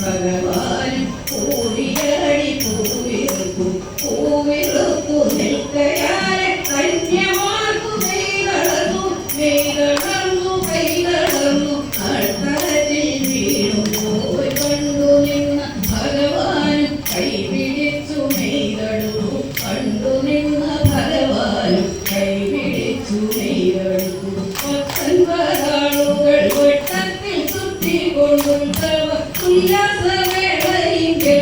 ഭഗവാനും പൂരിയടി പൂവിറുക്കും പൂവിറുക്കു നിൽക്കയാരെ കൊള്ളും സർവ ഉല്ലാസവേളയിങ്കിൽ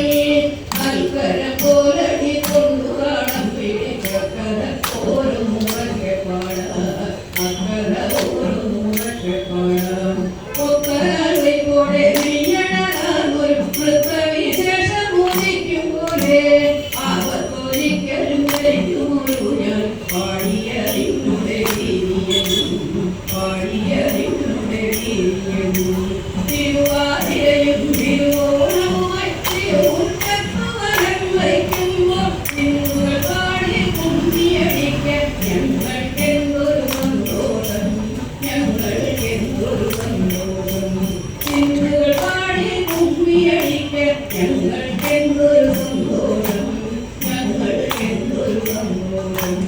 പാട പാട ഞങ്ങൾ എന്നൊരു സന്തോഷം ഞങ്ങൾ എന്നൊരു സന്തോഷം.